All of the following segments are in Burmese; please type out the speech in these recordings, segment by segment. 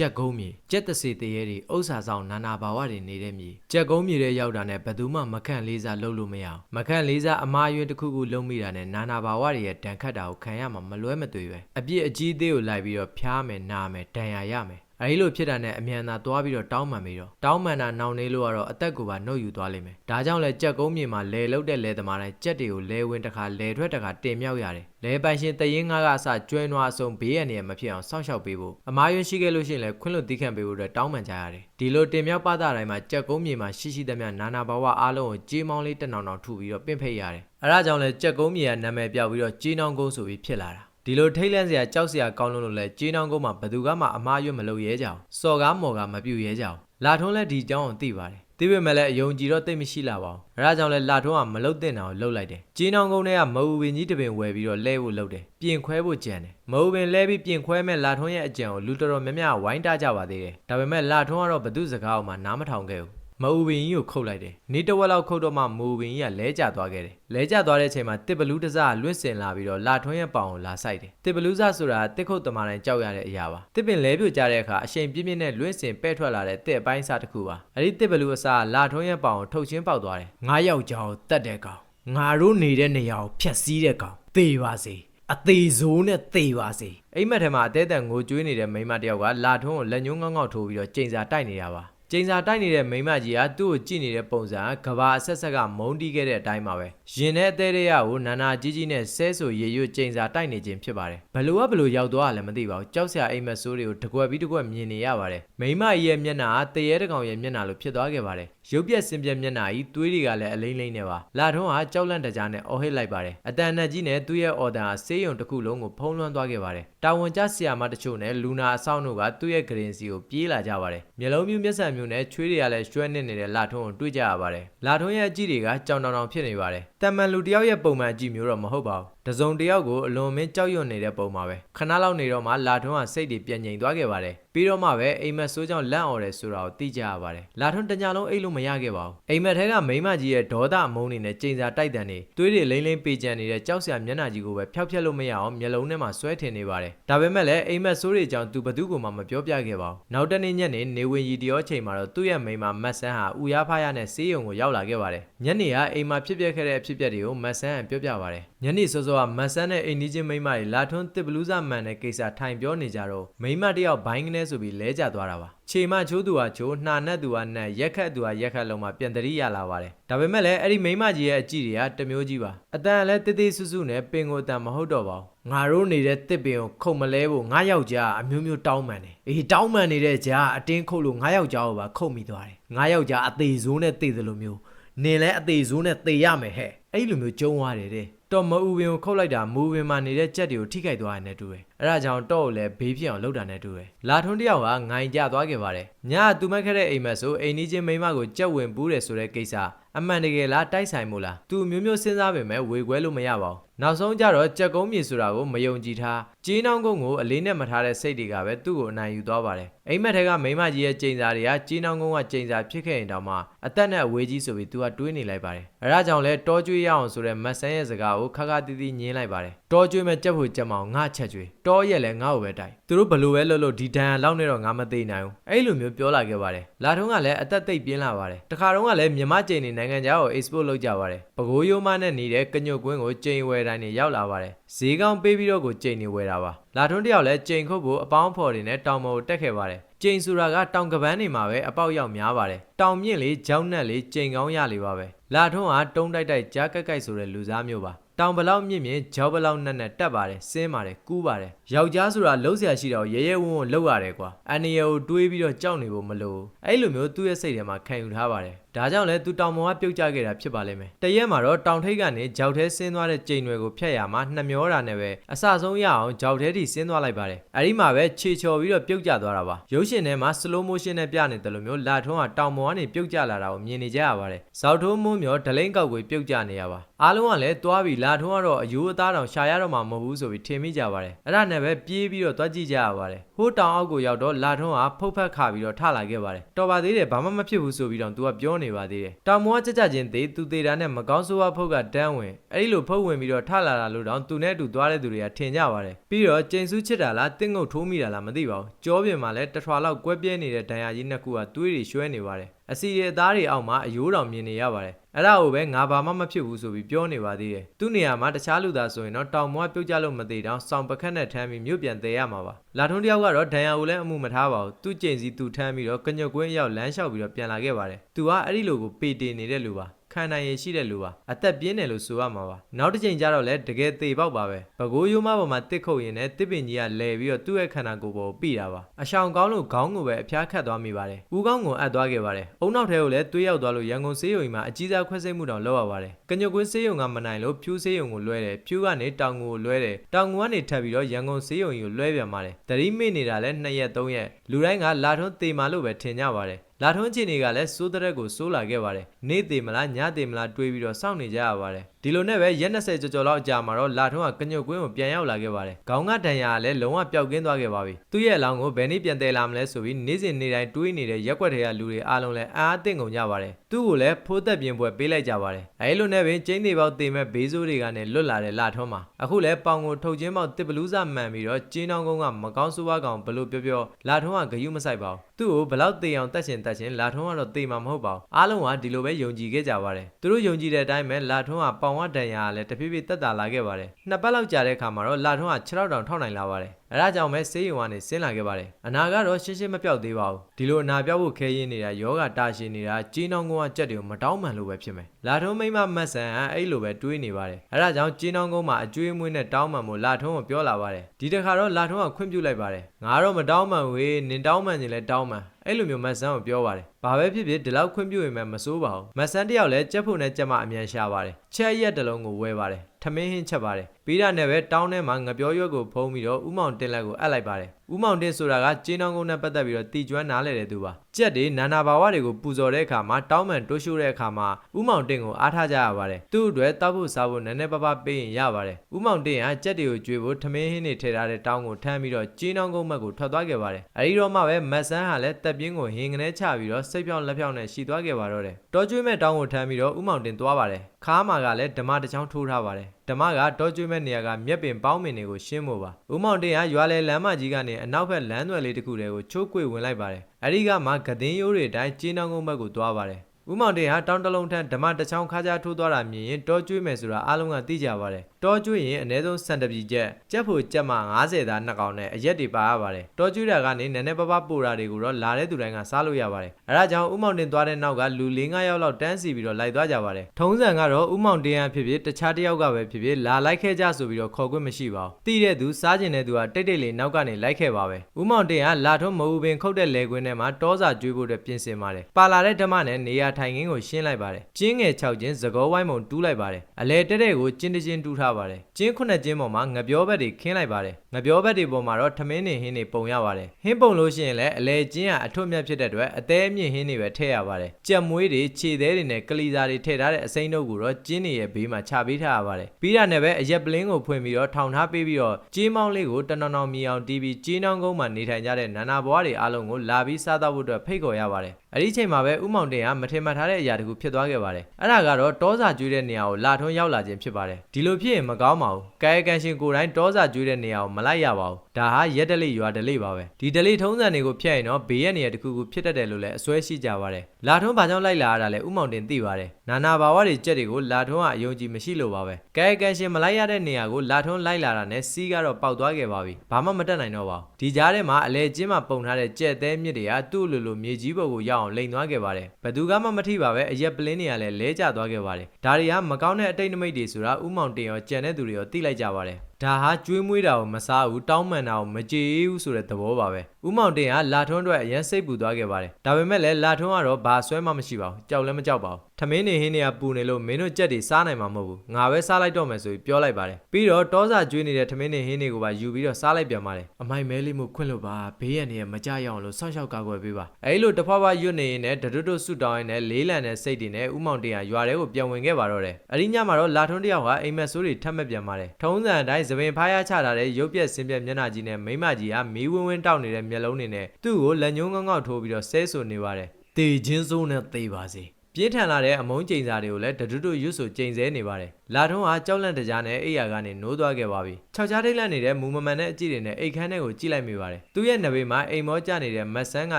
ကြက်ကုန်းမြေကြက်တစီတရေတွေဥစ္စာဆောင်နာနာဘာဝတွေနေတဲ့မြေကြက်ကုန်းမြေတွေရောက်တာနဲ့ဘယ်သူမှမခန့်လေးစားလုပ်လို့မရအောင်မခန့်လေးစားအမားရွေးတစ်ခုခုလုံးမိတာနဲ့နာနာဘာဝတွေရဲ့တန်ခတ်တာကိုခံရမှာမလွဲမသွေပဲအပြစ်အကြီးသေးကိုလိုက်ပြီးတော့ဖျားမယ်နာမယ်ဒဏ်ရာရမယ် အဲဒီလိုဖြစ်တာနဲ့အမြန်သာသွားပြီးတော့တောင်းပန်ပြီးတော့တောင်းပန်တာနောင်နေလို့ကတော့အသက်ကိုပါနှုတ်ယူသွားလိမ့်မယ်ဒါကြောင့်လဲကြက်ကုန်းမြေမှာလဲလုတ်တဲ့လဲသမားတိုင်းကြက်တွေကိုလဲဝင်တစ်ခါလဲထွက်တစ်ခါတင်မြောက်ရတယ်လဲပိုင်ရှင်တရင်ငါးကအစကျွဲနွားအစုံဘေးရန်နေရမဖြစ်အောင်စောင့်ရှောက်ပေးဖို့အမားယွန်းရှိခဲ့လို့ရှိရင်လဲခွင့်လွတ်တီးခံပေးဖို့အတွက်တောင်းပန်ကြရတယ်ဒီလိုတင်မြောက်ပါတာတိုင်းမှာကြက်ကုန်းမြေမှာရှိရှိသမျှနာနာဘဝအားလုံးကိုကြေးမောင်းလေးတစ်နောင်နောင်ထုပြီးတော့ပင့်ဖိတ်ရတယ်အဲဒါကြောင့်လဲကြက်ကုန်းမြေကနာမည်ပြောက်ပြီးတော့ကြေးနောင်ကုန်းဆိုပြီးဖြစ်လာတာ ဒီလိုထိတ်လန့်စရာကြောက်စရာကောင်းလို့လို့လဲကြေးနှောင်းကုန်းမှာဘယ်သူကမှအမားရွတ်မလုပ်ရဲကြအောင်စော်ကားမော်ကားမပြူရဲကြအောင်လာထွန်းလဲဒီအကြောင်းကိုသိပါတယ်သိပေမဲ့လည်းအယုံကြည်တော့သိပ်မရှိလာပါဘူးအဲဒါကြောင့်လဲလာထွန်းကမလုတ်တင်တာကိုလှုပ်လိုက်တယ်ကြေးနှောင်းကုန်းထဲကမအူပင်ကြီးတစ်ပင်ဝယ်ပြီးတော့လဲဖို့လှုပ်တယ်ပြင်ခွဲဖို့ကြံတယ်မအူပင်လဲပြီးပြင်ခွဲမဲ့လာထွန်းရဲ့အကြံကိုလူတော်တော်များများဝိုင်းတကြပါသေးတယ်ဒါပေမဲ့လာထွန်းကတော့ဘသူစကားအောင်မှနားမထောင်ခဲ့ဘူး မအူပင်ကြီးကိုခုတ်လိုက်တယ်။နေတစ်ဝက်လောက်ခုတ်တော့မှမအူပင်ကြီးကလဲကျသွားခဲ့တယ်။လဲကျသွားတဲ့အချိန်မှာတစ်ဘလူးတစားလွင့်စင်လာပြီးတော့လာထွန်းရဲ့ပေါင်ကိုလာဆိုင်တယ်။တစ်ဘလူးစားဆိုတာတစ်ခုတ်တမာတိုင်းကြောက်ရတဲ့အရာပါ။တစ်ပင်လဲပြိုကျတဲ့အခါအရှိန်ပြင်းပြင်းနဲ့လွင့်စင်ပဲ့ထွက်လာတဲ့တစ်အပိုင်းစားတစ်ခုပါ။အဲဒီတစ်ဘလူးအစားလာထွန်းရဲ့ပေါင်ကိုထုတ်ချင်းပေါက်သွားတယ်။ငါးယောက်ျားကိုတတ်တဲ့ကောင်။ငါတို့နေတဲ့နေရာကိုဖျက်ဆီးတဲ့ကောင်။သေပါစေ။အသေးစိုးနဲ့သေပါစေအိမ်မက်ထဲမှာအသေးအတန်ငိုကြွေးနေတဲ့မိန်းမတစ်ယောက်ကလာထွန်းကိုလက်ညှိုးငေါက်ငေါက်ထိုးပြီးတော့ကျိန်စာတိုက်နေတာပါ ကျိန်စာတိုက်နေတဲ့မိန်းမကြီးကသူ့ကိုကြည့်နေတဲ့ပုံစံကကဘာအဆက်ဆက်ကမုန်းတီးခဲ့တဲ့အတိုင်းပါပဲရင်ထဲအသေးလေးရကိုနာနာကြီးကြီးနဲ့ဆဲဆိုရေရွတ်ကျိန်စာတိုက်နေခြင်းဖြစ်ပါတယ်ဘလို့ကဘလို့ရောက်သွားရလဲမသိပါဘူးကြောက်စရာအိမ်မက်ဆိုးတွေကိုတကွက်ပြီးတကွက်မြင်နေရပါတယ်မိန်းမကြီးရဲ့မျက်နှာကတရေတကောင်ရဲ့မျက်နှာလိုဖြစ်သွားခဲ့ပါတယ်ရုပ်ပြက်စင်ပြက်မျက်နှာကြီးသွေးတွေကလည်းအလိမ့်လိမ့်နေပါလာထွန်းကကြောက်လန့်တကြားနဲ့အော်ဟစ်လိုက်ပါတယ်အတန်နဲ့ကြီးနဲ့သူ့ရဲ့အော်တန်ဟာဆေးရုံတစ်ခုလုံးကိုဖုံးလွှမ်းသွားခဲ့ပါတယ်တာဝန်ကျဆရာမတချို့နဲ့လူနာအဆောင်တို့ကသူ့ရဲ့ဂရင်စီကိုပြေးလာကြပါတယ်မျက်လုံးမြူးမျက်စံမြူးနဲ့ချွေးတွေကလည်းရွှဲနစ်နေတဲ့လာထွန်းကိုတွေ့ကြရပါတယ်လာထွန်းရဲ့အကြည့်တွေကကြောင်တောင်တောင်ဖြစ်နေပါတယ် တမန်လူတယောက်ရဲ့ပုံမှန်အကြည့်မျိုးတော့မဟုတ်ပါဘူးတစုံတယောက်ကိုအလွန်မင်းကြောက်ရွံ့နေတဲ့ပုံပါပဲခဏလောက်နေတော့မှလာထွန်းကစိတ်တွေပြန်ငြိမ်သွားခဲ့ပါတယ်ပြီးတော့မှပဲအိမ်မက်ဆိုးကြောင့်လန့်អော်တယ်ဆိုတာကိုသိကြရပါတယ်လာထွန်းတညာလုံးအိတ်လို့မရခဲ့ပါဘူးအိမ်မက်ထဲကမိန်းမကြီးရဲ့ဒေါသအမုန်းနေနဲ့ကျိန်စာတိုက်တန်နေသွေးတွေလိမ့်လိမ့်ပေကြံနေတဲ့ကြောက်စရာမျက်နှာကြီးကိုပဲဖျောက်ဖျက်လို့မရအောင်မျက်လုံးထဲမှာဆွဲထင်နေပါတယ်ဒါပေမဲ့လည်းအိမ်မက်ဆိုးတွေကြောင့်သူဘသူ့ကိုမှမပြောပြခဲ့ပါဘူးနောက်တနေ့ညနေနေဝင်ရီတရောချိန်မှာတော့သူ့ရဲ့မိန်းမမတ်ဆန်းဟာဥရဖားရနဲ့ဆေးရုံကိုရောက်လာခဲ့ပါတယ်ညနေကအိမ်မှာဖြစ်ပျက်ခဲ့တဲ့အဖြစ်အပျက်တွေကိုမတ်ဆန်းကပြောပြပါတယ်ညနေစောစောကမတ်ဆန်းနဲ့အိမ်နီးချင်းမိန်းမတွေလာထွန်းတစ်ဘလူးစာမှန်တဲ့ကိစ္စထိုင်ပြောနေကြတော့မိန်းမတစ်ယောက်ဘိုင်းကနေဆိုပြီးလဲကျသွားတာပါခြေမချိုးသူဟာချိုးနှာနဲ့သူဟာနှက်ရက်ခတ်သူဟာရက်ခတ်လုံးမှာပြန်တရိရလာပါတယ်ဒါပေမဲ့လည်းအဲ့ဒီမိန်းမကြီးရဲ့အကြည့်တွေကတစ်မျိုးကြီးပါအတန်လည်းတိတိဆုဆုနဲ့ပင်ကိုအတန်မဟုတ်တော့ပါဘူးငါတို့နေတဲ့တစ်ပင်ကိုခုံမလဲဖို့ငါယောက်ျားအမျိုးမျိုးတောင်းပန်တယ်အေးတောင်းပန်နေတဲ့ကြားအတင်းခုတ်လို့ငါယောက်ျားကိုပါခုတ်မိသွားတယ်ငါယောက်ျားအသေးစိုးနဲ့သေတယ်လို့မျိုးနင်လည်းအသေးစိုးနဲ့သေရမယ်ဟဲ့ အဲ့လိုမျိုးကြုံရတယ်တဲ့တော့မအူပင်ကိုခုတ်လိုက်တာမူပင်မှာနေတဲ့ကြက်တွေကိုထိခိုက်သွားတယ်နဲ့တူတယ်။အဲဒါကြောင့်တော့ကိုလည်းဘေးဖြစ်အောင်လုပ်တာနဲ့တူတယ်။လာထွန်းတယောက်ကငိုင်ကြသွားခဲ့ပါတယ်။ညကသူမက်ခဲ့တဲ့အိမ်မက်ဆိုအိမ်နီးချင်းမိန်းမကိုကြက်ဝင်ပူးတယ်ဆိုတဲ့ကိစ္စအမှန်တကယ်လားတိုက်ဆိုင်မို့လားသူမျိုးမျိုးစဉ်းစားပေမဲ့ဝေခွဲလို့မရပါဘူး။ နောက်ဆုံးကြတော့ကြက်ကုန်းမြေဆိုတာကိုမယုံကြည်ထားကြေးနှောင်းကုန်းကိုအလေးနဲ့မထားတဲ့စိတ်တွေကပဲသူ့ကိုအနိုင်ယူသွားပါတယ်။အိမ်မက်ထဲကမိန်းမကြီးရဲ့ကျိန်စာတွေကကြေးနှောင်းကုန်းကကျိန်စာဖြစ်ခဲ့ရင်တောင်မှအသက်နဲ့အဝေးကြီးဆိုပြီးသူကတွေးနေလိုက်ပါတယ်။အဲဒါကြောင့်လဲတောကျွေးရအောင်ဆိုတဲ့မတ်ဆန်းရဲ့စကားကိုခါခါတီးတီးညင်းလိုက်ပါတယ်။တောကျွေးမဲ့ကြက်ဖို့ကြက်မောင်ငါချက်ကျွေးတောရဲ့လည်းငါ့ကိုပဲတိုက်သူတို့ဘလို့ပဲလို့လို့ဒီဒဏ်လောက်နေတော့ငါမသိနိုင်ဘူးအဲ့လိုမျိုးပြောလာခဲ့ပါတယ်လာထုံးကလည်းအသက်သိပ်ပြင်းလာပါတယ်တခါတုန်းကလည်းမြမကျိန်နေနိုင်ငံခြားကို export လုပ်ကြပါတယ်ပကိုးရိုးမနဲ့နေတဲ့ကညွတ်ကွင်းကိုကျိန်ဝယ်တိုင်းနေရောက်လာပါတယ်ဈေးကောင်းပေးပြီးတော့ကိုကျိန်နေဝယ်တာပါလာထုံးတယောက်လည်းကျိန်ခုတ်ဖို့အပေါင်းဖော်တွေနဲ့တောင်ပေါ်ကိုတက်ခဲ့ပါတယ်ကျိန်ဆိုတာကတောင်ကပန်းနေမှာပဲအပေါက်ရောက်များပါတယ်တောင်မြင့်လေးဂျောင်းနက်လေးကျိန်ကောင်းရလေပါပဲလာထုံးကတုံးတိုက်တိုက်ကြားကက်ကိုက်ဆိုတဲ့လူစားမျိုးပါတောင်ဘလောက်မြင့်မြင့်ဂျောက်ဘလောက်နက်နက်တက်ပါတယ်ဆင်းပါတယ်ကူးပါတယ် ယောက်ျားဆိုတာလှုပ်ရှားရှိတော့ရဲရဲဝံ့ဝံ့လှုပ်ရတယ်ကွာအန်နီယိုတွေးပြီးတော့ကြောက်နေဖို့မလိုအဲ့လိုမျိုးသူ့ရဲ့စိတ်ထဲမှာခံယူထားပါတယ်ဒါကြောင့်လဲသူတောင်ပေါ်ကပြုတ်ကျခဲ့တာဖြစ်ပါလိမ့်မယ်တရက်မှာတော့တောင်ထိပ်ကနေဂျောက်ထဲဆင်းသွားတဲ့ကြိမ်တွေကိုဖျက်ရမှာနှမျောတာနဲ့ပဲအစဆုံးရအောင်ဂျောက်ထဲထိဆင်းသွားလိုက်ပါတယ်အဲ့ဒီမှာပဲခြေချော်ပြီးတော့ပြုတ်ကျသွားတာပါရုပ်ရှင်ထဲမှာ slow motion နဲ့ပြနေတယ်လို့မျိုးလာထုံးကတောင်ပေါ်ကနေပြုတ်ကျလာတာကိုမြင်နေကြရပါတယ်ဇောက်ထုံးမွန်းမျောဒလိန်ကောက်ကိုပြုတ်ကျနေရပါအားလုံးကလည်းတွားပြီးလာထုံးကတော့အယူအသားတောင်ရှာရတော့မှာမဟုတ်ဘူးဆိုပြီးထင်မိကြပါတယ်အဲ့ဒါနဲ့နဲ့ပဲပြေးပြီးတော့တွားကြည့်ကြရပါတယ်ဟိုးတောင်အောက်ကိုရောက်တော့လာထွန်းကဖုတ်ဖက်ခါပြီးတော့ထလာခဲ့ပါတယ်တော်ပါသေးတယ်ဘာမှမဖြစ်ဘူးဆိုပြီးတော့သူကပြောနေပါသေးတယ်တောင်မောကကြကြချင်းသေးသူသေးတာနဲ့မကောင်းဆိုးဝါးဖုတ်ကတန်းဝင်အဲ့ဒီလိုဖုတ်ဝင်ပြီးတော့ထလာတာလို့တော့သူနဲ့အတူသွားတဲ့သူတွေကထင်ကြပါတယ်ပြီးတော့ကျိန်စုချစ်တာလားတင်းငုတ်ထိုးမိတာလားမသိပါဘူးကြောပြင်မှာလည်းတထွာလောက်ကွဲပြဲနေတဲ့ဒဏ်ရာကြီးနှစ်ခုကသွေးတွေရွှဲနေပါတယ် အစီရဲ့သားတွေအောက်မှာအယိုးတောင်မြင်နေရပါတယ်အဲ့ဒါကိုပဲငါဘာမှမဖြစ်ဘူးဆိုပြီးပြောနေပါသေးတယ်သူ့နေရာမှာတခြားလူသားဆိုရင်တော့တောင်မွားပြုတ်ကြလို့မသေးတောင်စောင်ပခတ်နဲ့ထမ်းပြီးမြို့ပြန်သေးရမှာပါလာထုံးတယောက်ကတော့ဒဏ်ရာကိုလည်းအမှုမထားပါဘူးသူ့ကျိန်စီသူထမ်းပြီးတော့ကညွတ်ကွင်းရောက်လမ်းလျှောက်ပြီးတော့ပြန်လာခဲ့ပါတယ်သူကအဲ့ဒီလိုကိုပေတင်နေတဲ့လူပါ ခံနိုင်ရရှိတဲ့လူပါအသက်ပြင်းတယ်လို့ဆိုရမှာပါနောက်တစ်ချိန်ကျတော့လဲတကယ်သေပေါက်ပါပဲဘကိုးရိုးမပေါ်မှာတစ်ခုတ်ရင်နဲ့တစ်ပင်ကြီးကလဲပြီးတော့သူ့ရဲ့ခန္ဓာကိုယ်ပေါ်ကိုပြတာပါအရှောင်ကောင်းလို့ခေါင်းကိုပဲအဖျားခတ်သွားမိပါတယ်ဦးကောင်းကိုအပ်သွားခဲ့ပါတယ်အုံနောက်ထဲကိုလည်းတွေးရောက်သွားလို့ရန်ကုန်ဆေးရုံကြီးမှာအကြီးစားခွဲစိတ်မှုတောင်လုပ်ရပါတယ်ကညွတ်ကွင်းဆေးရုံကမနိုင်လို့ဖြူးဆေးရုံကိုလွှဲတယ်ဖြူးကနေတောင်ကိုလွှဲတယ်တောင်ကိုကနေထပ်ပြီးတော့ရန်ကုန်ဆေးရုံကြီးကိုလွှဲပြန်ပါတယ်တတိမိနေတာလဲ2ရက်3ရက်လူတိုင်းကလာထွန်းတေမာလို့ပဲထင်ကြပါတယ် လာထွန်းချင်တွေကလည်းစိုးတဲ့ရက်ကိုစိုးလာခဲ့ပါတယ်။နေ့သေးမလားညသေးမလားတွေးပြီးတော့စောင့်နေကြရပါတယ်။ဒီလိုနဲ့ပဲရက်20ကျော်ကျော်လောက်ကြာမှာတော့လာထွန်းကကညွတ်ကွင်းကိုပြန်ရောက်လာခဲ့ပါတယ်။ခေါင်းကဒဏ်ရာကလည်းလုံးဝပျောက်ကင်းသွားခဲ့ပါပြီ။သူ့ရဲ့အလောင်းကိုဘယ်နည်းပြန်တည်လာမလဲဆိုပြီးနေ့စဉ်နေ့တိုင်းတွေးနေတဲ့ရက်ွက်တွေကလူတွေအားလုံးလည်းအားအသင့်ကုန်ကြပါတယ်။သူ့ကိုလည်းဖိုးသက်ပြင်ပွဲပေးလိုက်ကြပါတယ်။အဲလိုနဲ့ပင်ကျင်းသေးပေါက်တင်မဲ့ဘေးစိုးတွေကနေလွတ်လာတဲ့လာထွန်းမှာအခုလည်းပေါင်ကိုထုတ်ချင်းပေါက်တစ်ဘလူးစမှန်ပြီးတော့ကျင်းတောင်းကုန်းကမကောင်းဆိုးဝါးကောင်ဘလို့ပြောပြောလာထွန်းကဂယုမဆိုင်ပါဘူး။သူ့ကိုဘလောက်တေအောင်တတ်ရှင်တတ်ရှင်လာထွန်းကတော့တေမှာမဟုတ်ပါဘူးအားလုံးကဒီလိုပဲယုံကြည်ခဲ့ကြပါတယ်သူတို့ယုံကြည်တဲ့အတိုင်းပဲလာထွန်းကပေါင်ဝဒဏ်ရာကလည်းတဖြည်းဖြည်းတက်တာလာခဲ့ပါတယ်နှစ်ပတ်လောက်ကြာတဲ့အခါမှာတော့လာထွန်းက6တောင်ထောက်နိုင်လာပါတယ် အဲဒါကြောင့်ပဲဆေးရုံကနေဆင်းလာခဲ့ပါတယ်အနာကတော့ရှင်းရှင်းမပြောက်သေးပါဘူးဒီလိုအနာပြောက်ဖို့ခဲရင်းနေတာယောဂတာရှည်နေတာကြီးနှောင်းကုန်းကကြက်တွေကိုမတောင်းမှန်လို့ပဲဖြစ်မယ်လာထွန်းမိမမတ်ဆန်ကအဲ့လိုပဲတွေးနေပါတယ်အဲဒါကြောင့်ကြီးနှောင်းကုန်းမှာအကျွေးမွေးနဲ့တောင်းမှန်မို့လာထွန်းကိုပြောလာပါတယ်ဒီတစ်ခါတော့လာထွန်းကခွင့်ပြုလိုက်ပါတယ်ငါတော့မတောင်းမှန်ဝေးနင်တောင်းမှန်ရင်လည်းတောင်းမှန်အဲ့လိုမျိုးမတ်ဆန်ကိုပြောပါတယ်ဘာပဲဖြစ်ဖြစ်ဒီလောက်ခွင့်ပြုရင်မှမစိုးပါဘူးမတ်ဆန်တယောက်လည်းကြက်ဖို့နဲ့ကြက်မအမြန်ရှာပါတယ်ချက်ရက်တစ်လုံးကိုဝဲပါတယ်ထမင်းဟင်းချက်ပါတယ်ပြီးတာနဲ့ပဲတောင်းထဲမှာငပြောရွက်ကိုဖုံးပြီးတော့ဥမောင်တင်လက်ကိုအပ်လိုက်ပါတယ် ဥမောင်တင်ဆိုတာကကျင်းတောင်းကုန်းနဲ့ပတ်သက်ပြီးတော့တီကျွမ်းနားလဲတဲ့သူပါကြက်တွေနာနာဘာဝတွေကိုပူဇော်တဲ့အခါမှာတောင်းမှန်တိုးရှိုးတဲ့အခါမှာဥမောင်တင်ကိုအားထားကြရပါတယ်သူ့အတွက်တောက်ဖို့စားဖို့နည်းနည်းပါးပါးပေးရင်ရပါတယ်ဥမောင်တင်ကကြက်တွေကိုကျွေးဖို့ထမင်းဟင်းတွေထည့်ထားတဲ့တောင်းကိုထမ်းပြီးတော့ကျင်းတောင်းကုန်းဘက်ကိုထွက်သွားခဲ့ပါတယ်အဲဒီတော့မှပဲမတ်ဆန်းဟာလည်းတက်ပြင်းကိုဟင်းကနေချပြီးတော့စိတ်ပြောင်းလက်ပြောင်းနဲ့ရှီသွားခဲ့ပါတော့တယ်တော်ကျွေးမဲ့တောင်းကိုထမ်းပြီးတော့ဥမောင်တင်သွားပါတယ်ခါးမာကလည်းဓမ္မတစ်ချောင်းထိုးထားပါတယ် ဓမ္မကတောကျွေးမဲ့နေရာကမြက်ပင်ပေါင်းပင်တွေကိုရှင်းဖို့ပါဥမောင်တင်ကရွာလေလမ်းမကြီးကနေအနောက်ဘက်လမ်းသွယ်လေးတစ်ခုတည်းကိုချိုးကွေဝင်လိုက်ပါတယ်အဲဒီကမှဂဒင်းရိုးတွေအတိုင်းကျင်းတောင်ကုန်းဘက်ကိုသွားပါတယ် ဦးမောင်တင်ဟာတောင်တလုံးထန်းဓမ္မတစ်ချောင်းခါးကြားထိုးသွားတာမြင်ရင်တောကျွေးမယ်ဆိုတာအားလုံးကသိကြပါတယ်တောကျွေးရင်အ ਨੇ ဆုံးစံတပြီချက်ကြက်ဖို့ကြက်မ90သားနှစ်ကောင်နဲ့အရက်တွေပါရပါတယ်တောကျွေးတာကနေနည်းနည်းပါးပါးပို့တာတွေကိုတော့လာတဲ့သူတိုင်းကစားလို့ရပါတယ်အဲဒါကြောင့်ဦးမောင်တင်သွားတဲ့နောက်ကလူ၄၅ယောက်လောက်တန်းစီပြီးတော့လိုက်သွားကြပါတယ်ထုံးစံကတော့ဦးမောင်တင်ရဖြစ်ဖြစ်တခြားတစ်ယောက်ကပဲဖြစ်ဖြစ်လာလိုက်ခဲ့ကြဆိုပြီးတော့ခေါ်ခွင့်မရှိပါဘူးတိတဲ့သူစားကျင်တဲ့သူကတိတ်တိတ်လေးနောက်ကနေလိုက်ခဲ့ပါပဲဦးမောင်တင်ကလာထုံးမဟုတ်ပင်ခုတ်တဲ့လေကွင်းထဲမှာတောစာကျွေးဖို့အတွက်ပြင်ဆင်ပါတယ်ပါလာတဲ့ဓမ္မနဲ့နေရာထိုင်ခင်းကိုရှင်းလိုက်ပါတယ်ကျင်းငယ်6ကျင်းသကောဝိုင်းမုံတူးလိုက်ပါတယ်အလဲတဲ့တဲ့ကိုကျင်းတချင်းတူးထားပါတယ်ကျင်းခုနှစ်ကျင်းပေါ်မှာငပြောဘက်တွေခင်းလိုက်ပါတယ်ငပြောဘက်တွေပေါ်မှာတော့ထမင်းနေဟင်းတွေပုံရပါတယ်ဟင်းပုံလို့ရှိရင်လည်းအလဲကျင်းကအထွတ်မြတ်ဖြစ်တဲ့အတွက်အသေးအမြင့်ဟင်းတွေပဲထည့်ရပါတယ်ကြက်မွေးတွေခြေသေးတွေနဲ့ကလီစာတွေထည့်ထားတဲ့အစိမ်းတို့ကိုတော့ကျင်းနေရဲ့ဘေးမှာချပေးထားရပါတယ်ပြီးတာနဲ့ပဲအရက်ပလင်းကိုဖွင့်ပြီးတော့ထောင်ထားပေးပြီးတော့ကြေးမောင်းလေးကိုတနောင်နောင်မြည်အောင်တီးပြီးကြေးနှောင်းကုန်းမှာနေထိုင်ကြတဲ့နာနာဘွားတွေအားလုံးကိုလာပြီးစားတော့ဖို့အတွက်ဖိတ်ခေါ်ရပါတယ် အဲ့ဒီချိန်မှာပဲဥမောင်တင်ကမထင်မှတ်ထားတဲ့အရာတခုဖြစ်သွားခဲ့ပါတယ်အဲ့ဒါကတော့တောစာကျွေးတဲ့နေရာကိုလာထွန်းရောက်လာခြင်းဖြစ်ပါတယ်ဒီလိုဖြစ်ရင်မကောင်းပါဘူးကာယကံရှင်ကိုယ်တိုင်တောစာကျွေးတဲ့နေရာကိုမလိုက်ရပါဘူးဒါဟာရက်တလိရွာတလိပါပဲဒီတလိထုံးစံတွေကိုဖျက်ရင်တော့ဘေးရဲ့နေရာတစ်ခုခုဖြစ်တတ်တယ်လို့လည်းအစွဲရှိကြပါတယ်လာထွန်းဘာကြောင့်လိုက်လာရတာလဲဥမောင်တင်သိပါတယ်နာနာဘာဝတွေကြက်တွေကိုလာထွန်းကအယုံကြည်မရှိလို့ပါပဲကာယကံရှင်မလိုက်ရတဲ့နေရာကိုလာထွန်းလိုက်လာတာနဲ့စီးကတော့ပေါက်သွားခဲ့ပါပြီဘာမှမတက်နိုင်တော့ပါဘူးဒီကြားထဲမှာအလဲကျင်းမှာပုံထားတဲ့ကြက်သေးမြစ်တွေကသူ့လိုလိုမြေကြီးပေါ်ကိုရောက်အောင်လိန်သွားခဲ့ပါတယ်ဘသူကမှမထိပါပဲအရက်ပလင်းတွေကလည်းလဲကျသွားခဲ့ပါတယ်ဒါတွေကမကောင်းတဲ့အတိတ်နမိတ်တွေဆိုတာဥမောင်တင်ရောကြံတဲ့သူတွေရောသိလိုက်ကြပါတယ် ဒါဟာကျွေးမွေးတာကိုမစားဘူးတောင်းပန်တာကိုမကြေးဘူးဆိုတဲ့သဘောပါပဲဥမောင်တင်ကလာထွန်းအတွက်အရင်စိတ်ပူသွားခဲ့ပါတယ်ဒါပေမဲ့လည်းလာထွန်းကတော့ဘာဆွဲမှမရှိပါဘူးကြောက်လည်းမကြောက်ပါဘူးထမင်းနေဟင်းတွေကပူနေလို့မင်းတို့ကြက်တွေစားနိုင်မှာမဟုတ်ဘူးငါပဲစားလိုက်တော့မယ်ဆိုပြီးပြောလိုက်ပါတယ်ပြီးတော့တောစာကျွေးနေတဲ့ထမင်းနေဟင်းတွေကိုပါယူပြီးတော့စားလိုက်ပြန်ပါတယ်အမိုင်မဲလေးမှုခွင့်လို့ပါဘေးရန်နေရမကြရအောင်လို့စောင့်ရှောက်ကာကွယ်ပေးပါအဲဒီလိုတဖွာဖွာရွတ်နေရင်လည်းဒတွတ်တွတ်ဆွတောင်းရင်လည်းလေးလံတဲ့စိတ်တွေနဲ့ဥမောင်တင်ကရွာထဲကိုပြန်ဝင်ခဲ့ပါတော့တယ်အရင်းညမှာတော့လာထွန်းတယောက်ကအိမ်မက်ဆိုးတွေထပ်မက်ပြန်ပါတယ်ထုံးစံအတိုင်းစသပင်ဖားရချထားတဲ့ရုပ်ပြက်စင်ပြက်မျက်နှာကြီးနဲ့မိမကြီးဟာမီးဝင်းဝင်းတောက်နေတဲ့မျက်လုံးတွေနဲ့သူ့ကိုလက်ညှိုးငေါက်ငေါက်ထိုးပြီးတော့ဆဲဆိုနေပါတယ်။တေချင်းစိုးနဲ့သေပါစေ။ပြင်းထန်လာတဲ့အမုန်းကျိန်စာတွေကိုလည်းတဒုဒုရွတ်ဆိုကျိန်ဆဲနေပါတယ်။လာထုံးဟာကြောက်လန့်တကြားနဲ့အိယာကနေနိုးသွားခဲ့ပါပြီ။ ခြောက်ချားထိတ်လန့်နေတဲ့မူမမှန်တဲ့အကြည့်တွေနဲ့အိတ်ခမ်းထဲကိုကြည့်လိုက်မိပါတယ်။သူ့ရဲ့နဘေးမှာအိမ်မောကျနေတဲ့မတ်ဆန်းက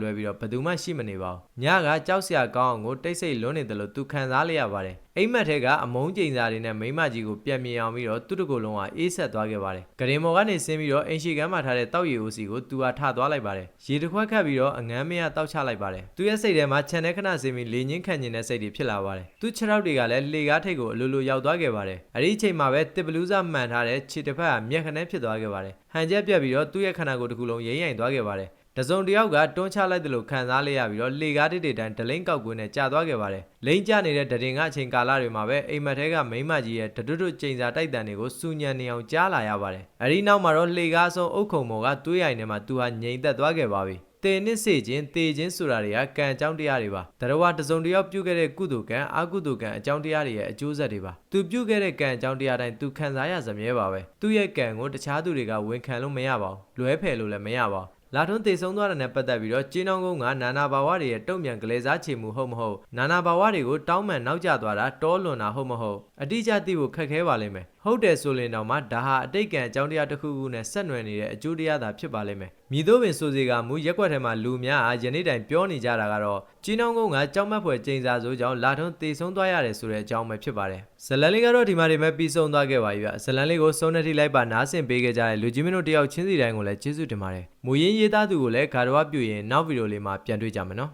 လွဲပြီးတော့ဘယ်သူမှရှိမနေပါဘူး။ညကကြောက်စရာကောင်းအောင်ကိုတိတ်ဆိတ်လွန်းနေတယ်လို့သူခံစားလိုက်ရပါတယ်။အိမ်မက်ထဲကအမုန်းကျိန်စာတွေနဲ့မိမကြီးကိုပြန်မြင်အောင်ပြီးတော့သူ့တကူလုံးကအေးဆက်သွားခဲ့ပါတယ်။ဂရင်မော်ကနေဆင်းပြီးတော့အိမ်ရှိကမ်းမှာထားတဲ့တောက်ရီအိုစီကိုသူဟာထသွားလိုက်ပါတယ်။ရေတစ်ခွက်ခတ်ပြီးတော့အငမ်းမရတောက်ချလိုက်ပါတယ်။သူ့ရဲ့စိတ်ထဲမှာခြံထဲခဏဆင်းပြီးလေငင်းခံကျင်တဲ့စိတ်တွေဖြစ်လာပါတယ်။သူ့ခြေထောက်တွေကလည်းလေကားထိပ်ကိုအလိုလိုရောက်သွားခဲ့ပါတယ်။အဲဒီအချိန်မှာပဲတစ်ဘလူးစာမှန်ထားတဲ့ခြေတစ်ဖက်ကမျက်ခနဲဖြစ်သွားခဲ့ပါတယ်။ဟန်ချက်ပြတ်ပြီးတော့သူ့ရဲ့ခန္ဓာကိုယ်တစ်ခုလုံးရိမ့်ရိုင်သွားခဲ့ပါတယ်။တစုံတစ်ယောက်ကတွန်းချလိုက်တယ်လို့ခံစားလိုက်ရပြီးတော့လေကားတစ်တွေတန်းဒလိန်ကောက်ကွင်းနဲ့ကြာသွားခဲ့ပါတယ်။လိန်ကျနေတဲ့ဒရင်ကအချိန်ကာလတွေမှာပဲအိမ်မက်ထဲကမိန်းမကြီးရဲ့တတွတ်တွတ်ကျိန်စာတိုက်တန်တွေကိုစူညံနေအောင်ကြားလာရပါတယ်။အဲဒီနောက်မှာတော့လေကားဆုံးအုတ်ခုံမော်ကတွေးရိုင်ထဲမှာသူဟာငြိမ်သက်သွားခဲ့ပါပြီ။ တေနစ်စေခြင်းတေခြင်းဆိုတာတွေကကံအကြောင်းတရားတွေပါတရဝတစုံတစ်ယောက်ပြုခဲ့တဲ့ကုသိုလ်ကံအကုသိုလ်ကံအကြောင်းတရားတွေရဲ့အကျိုးဆက်တွေပါသူပြုခဲ့တဲ့ကံအကြောင်းတရားတိုင်းသူခံစားရစမြဲပါပဲသူ့ရဲ့ကံကိုတခြားသူတွေကဝန်ခံလို့မရပါဘူးလွဲဖယ်လို့လည်းမရပါဘူးလာထွန်းတည်ဆုံးသွားတဲ့နဲ့ပတ်သက်ပြီးတော့ကျင်းအောင်ကုန်းကနာနာဘာဝတွေရဲ့တုံ့ပြန်ကလေးစားချေမှုဟုတ်မဟုတ်နာနာဘာဝတွေကိုတောင်းမှန်နောက်ကျသွားတာတောလွန်တာဟုတ်မဟုတ်အတိအကျသိဖို့ခက်ခဲပါလိမ့်မယ်ဟုတ်တယ်ဆိုရင်တော့မှဒါဟာအတိတ်ကံအကြောင်းတရားတစ်ခုခုနဲ့ဆက်နွယ်နေတဲ့အကျိုးတရားသာဖြစ်ပါလိမ့်မယ်မြည်သို့ပင်ဆိုစီကမူရက်ွက်ထဲမှာလူများအားယနေ့တိုင်ပြောနေကြတာကတော့ကျင်းအောင်ကုန်းကကြောက်မက်ဖွယ်ကျိန်စာဆိုကြောင့်လာထွန်းတည်ဆုံးသွားရတယ်ဆိုတဲ့အကြောင်းပဲဖြစ်ပါတယ်ဇလန်လေးကတော့ဒီမှာဒီမဲ့ပြီးဆုံးသွားခဲ့ပါပြီဗျဇလန်လေးကိုစုံနေထိလိုက်ပါနားဆင်ပေးခဲ့ကြတဲ့လူကြီးမင်းတို့တယောက်ချင်းစီတိုင်းကိုလည်းကျေးဇူးတင်ပါတယ်မူရင်းရေးသားသူကိုလည်းဂါရဝပြုရင်နောက်ဗီဒီယိုလေးမှာပြန်တွေ့ကြမယ်နော်